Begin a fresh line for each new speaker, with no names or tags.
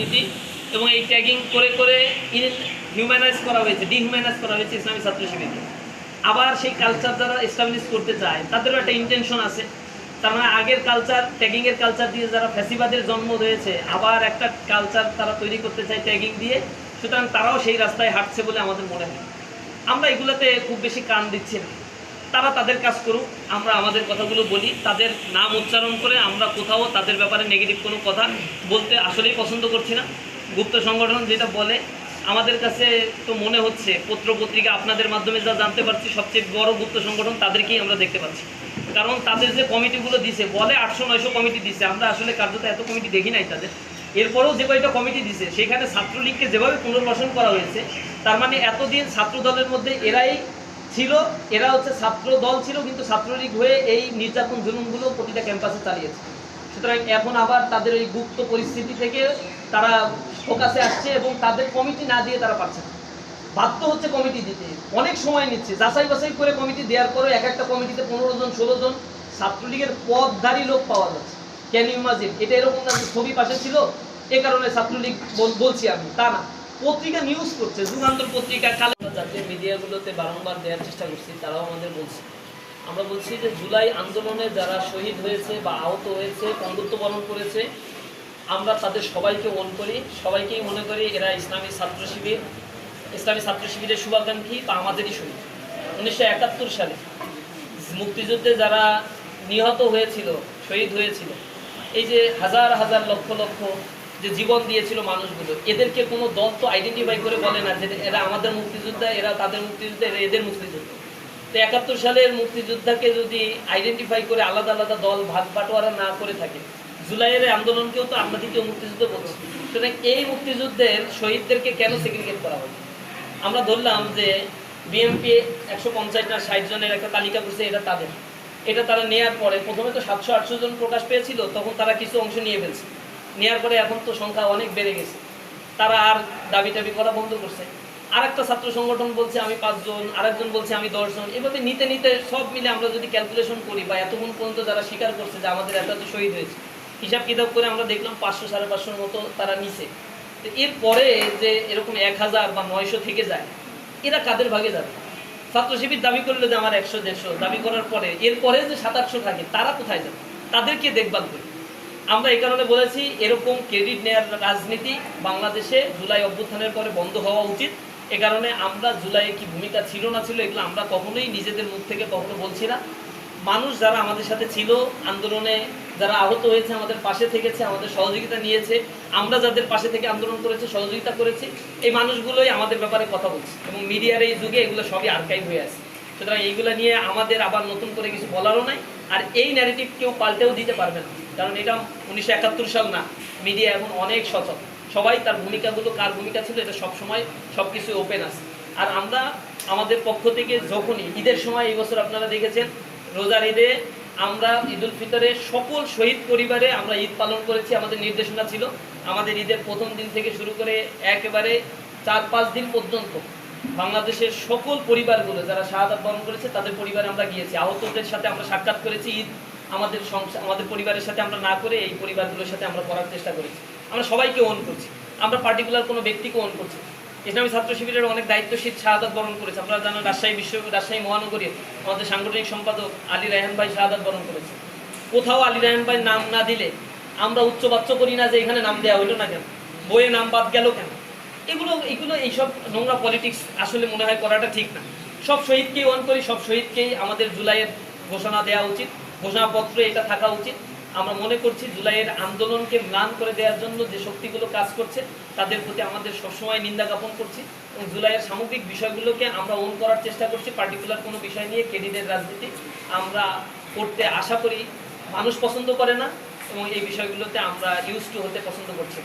নীতি এবং এই ট্যাগিং করে করে হিউম্যানাইজ করা হয়েছে ডিহিউম্যানাইজ করা হয়েছে ইসলামী ছাত্র শিবিরকে। আবার সেই কালচার যারা এস্টাবলিশ করতে চায় তাদেরও একটা ইন্টেনশন আছে। তার মানে আগের কালচার ট্যাগিংয়ের কালচার দিয়ে যারা ফ্যাসিবাদের জন্ম হয়েছে, আবার একটা কালচার তারা তৈরি করতে চায় ট্যাগিং দিয়ে, সুতরাং তারাও সেই রাস্তায় হাঁটছে বলে আমাদের মনে হয়। আমরা এগুলোতে খুব বেশি কান দিচ্ছি না। তারা তাদের কাজ করুক, আমরা আমাদের কথাগুলো বলি, তাদের নাম উচ্চারণ করে আমরা কোথাও তাদের ব্যাপারে নেগেটিভ কোনো কথা বলতে আসলেই পছন্দ করছি না। গুপ্ত সংগঠন যেটা বলে, আমাদের কাছে তো মনে হচ্ছে পত্র পত্রিকা আপনাদের মাধ্যমে যা জানতে পারছি, সবচেয়ে বড় গুপ্ত সংগঠন তাদেরকেই আমরা দেখতে পাচ্ছি। কারণ তাদের যে কমিটিগুলো দিছে, বলে আটশো নয়শো কমিটি দিছে, আমরা আসলে কার্যত এত কমিটি দেখি নাই তাদের। এরপরেও যে কয়টা কমিটি দিছে, সেখানে ছাত্রলীগকে যেভাবে পুনর্বাসন করা হয়েছে, তার মানে এতদিন ছাত্র দলের মধ্যে এরাই ছিল, এরা হচ্ছে ছাত্র দল ছিল, কিন্তু ছাত্রলীগ হয়ে এই নির্যাতন জুলুমগুলো প্রতিটা ক্যাম্পাসে চালিয়েছে। সুতরাং এখন আবার তাদের এই গুপ্ত পরিস্থিতি থেকে তারা ফোকাসে আসছে এবং তাদের কমিটি না দিয়ে তারা পারছে না। বাধ্য হচ্ছে কমিটি দিতে। অনেক সময় নিচ্ছে। যাচাই বাছাই করে কমিটি দেওয়ার পরে এক একটা কমিটিতে পনেরো জন, ষোলো জন ছাত্রলীগের পদধারী লোক পাওয়া যাচ্ছে। ক্যান ইমাজিন এটা এরকম না ছবি পাশে ছিল, এ কারণে ছাত্রলীগ বলছি আমি, তা না। পত্রিকা নিউজ করছে, যুগান্তর পত্রিকা জাতীয় মিডিয়াগুলোতে বারংবার দেওয়ার চেষ্টা করছি, তারাও আমাদের বলছে। আমরা বলছি যে জুলাই আন্দোলনে যারা শহীদ হয়েছে বা আহত হয়েছে, বন্ধুত্ব বরণ করেছে, আমরা তাদের সবাইকে মন করি। সবাইকেই মনে করি এরা ইসলামী ছাত্র শিবির, ইসলামী ছাত্র শিবিরের শুভাকাঙ্ক্ষী বা আমাদেরই শহীদ। উনিশশো একাত্তর সালে মুক্তিযুদ্ধে যারা নিহত হয়েছিল, শহীদ হয়েছিল, এই যে হাজার হাজার লক্ষ লক্ষ যে জীবন দিয়েছিল মানুষগুলো, এদেরকে কোনো দল তো আইডেন্টিফাই করে বলে না যে এরা আমাদের মুক্তিযোদ্ধা, এরা তাদের মুক্তিযোদ্ধা, এরা এদের মুক্তিযোদ্ধা। তো একাত্তর সালের মুক্তিযোদ্ধাকে যদি আইডেন্টিফাই করে আলাদা আলাদা দল ভাগ বাটোয়ারা না করে থাকে, জুলাইয়ের আন্দোলনকেও তো আমরা দ্বিতীয় মুক্তিযুদ্ধ বলছি। সুতরাং এই মুক্তিযুদ্ধের শহীদদেরকে কেন সেগ্রিগেট করা হবে আমরা ধরলাম যে বিএমপি একশো পঞ্চাশ না ষাট জনের একটা তালিকা করছে, এটা তাদের। এটা তারা নেয়ার পরে প্রথমে তো সাতশো আটশো জন প্রকাশ পেয়েছিল, তখন তারা কিছু অংশ নিয়ে ফেলছে। নেয়ার পরে এখন তো সংখ্যা অনেক বেড়ে গেছে। তারা আর দাবি টাবি করা বন্ধ করছে। আর একটা ছাত্র সংগঠন বলছে, আমি পাঁচজন। আরেকজন বলছে, আমি দশজন। এভাবে নিতে নিতে সব মিলে আমরা যদি ক্যালকুলেশন করি বা এতক্ষণ পর্যন্ত যারা স্বীকার করছে যে আমাদের এত শহীদ হয়েছে, হিসাব কিতাব করে আমরা দেখলাম পাঁচশো, সাড়ে পাঁচশোর মতো তারা নিছে। তো এরপরে যে এরকম এক হাজার বা নয়শো থেকে যায়, এরা কাদের ভাগে যাবে? ছাত্র শিবির দাবি করল যে আমার একশো, দেড়শো। দাবি করার পরে এরপরে যে সাত আটশো থাকে, তারা কোথায় যাবে? তাদেরকে দেখভাল করি। আমরা এই কারণে বলেছি, এরকম ক্রেডিট নেওয়ার রাজনীতি বাংলাদেশে জুলাই অভ্যুত্থানের পরে বন্ধ হওয়া উচিত। এ কারণে আমরা জুলাইয়ে কি ভূমিকা ছিল না ছিল, এগুলো আমরা কখনোই নিজেদের মুখ থেকে কখনো বলছি না। মানুষ যারা আমাদের সাথে ছিল, আন্দোলনে যারা আহত হয়েছে, আমাদের পাশে থেকেছে, আমাদের সহযোগিতা নিয়েছে, আমরা যাদের পাশে থেকে আন্দোলন করেছে, সহযোগিতা করেছি, এই মানুষগুলোই আমাদের ব্যাপারে কথা বলছে। এবং মিডিয়ার এই যুগে এগুলো সবই আর্কাইভ হয়ে আছে। সুতরাং এইগুলো নিয়ে আমাদের আবার নতুন করে কিছু বলারও নাই, আর এই ন্যারেটিভ কেউ পাল্টেও দিতে পারবে না। কারণ এটা উনিশশো একাত্তর সাল না। মিডিয়া এখন অনেক সচল। সবাই তার ভূমিকাগুলো, কার ভূমিকা ছিল এটা সবসময় সব কিছু ওপেন আছে। আর আমরা আমাদের পক্ষ থেকে যখনই, ঈদের সময় এই বছর আপনারা দেখেছেন, রোজার ঈদে আমরা ঈদুল ফিতরে সকল শহীদ পরিবারে আমরা ঈদ পালন করেছি, আমাদের নির্দেশনা ছিল। আমাদের ঈদের প্রথম দিন থেকে শুরু করে একেবারে চার, পাঁচ দিন পর্যন্ত বাংলাদেশের সকল পরিবারগুলো যারা শাহাদাত বরণ করেছে, তাদের পরিবারে আমরা গিয়েছি। আহতদের সাথে আমরা সাক্ষাৎ করেছি ঈদ আমাদের সংসার, আমাদের পরিবারের সাথে আমরা না করে এই পরিবারগুলোর সাথে আমরা করার চেষ্টা করেছি। আমরা সবাইকে ওন করছি। আমরা পার্টিকুলার কোনো ব্যক্তিকে ওন করছি ইসলামী ছাত্র শিবিরের অনেক দায়িত্বশীল শাহাদাত বরণ করেছে। আপনারা জানেন রাজশাহী বিশ্ব, রাজশাহী মহানগরীর আমাদের সাংগঠনিক সম্পাদক আলী রায়হান ভাই শাহাদাত বরণ করেছে। কোথাও আলী রায়হান ভাই নাম না দিলে আমরা উচ্চবাচ্য করি না যে এখানে নাম দেওয়া হইল না কেন? বইয়ে নাম বাদ গেল কেন? এগুলো এগুলো এইসব নোংরা পলিটিক্স আসলে মনে হয় করাটা ঠিক না। সব শহীদকেই ওয়ান করি, সব শহীদকেই আমাদের জুলাইয়ের ঘোষণা দেওয়া উচিত। ঘোষণাপত্রে এটা থাকা উচিত আমরা মনে করছি জুলাইয়ের আন্দোলনকে ম্লান করে দেওয়ার জন্য যে শক্তিগুলো কাজ করছে, তাদের প্রতি আমাদের সবসময় নিন্দা জ্ঞাপন করছি এবং জুলাইয়ের সামগ্রিক বিষয়গুলোকে আমরা ওন করার চেষ্টা করছি পার্টিকুলার কোনো বিষয় নিয়ে ক্যান্ডিডেট রাজনীতি আমরা করতে আশা করি মানুষ পছন্দ করে না এবং এই বিষয়গুলোতে আমরা ইউজ টু হতে পছন্দ করছি।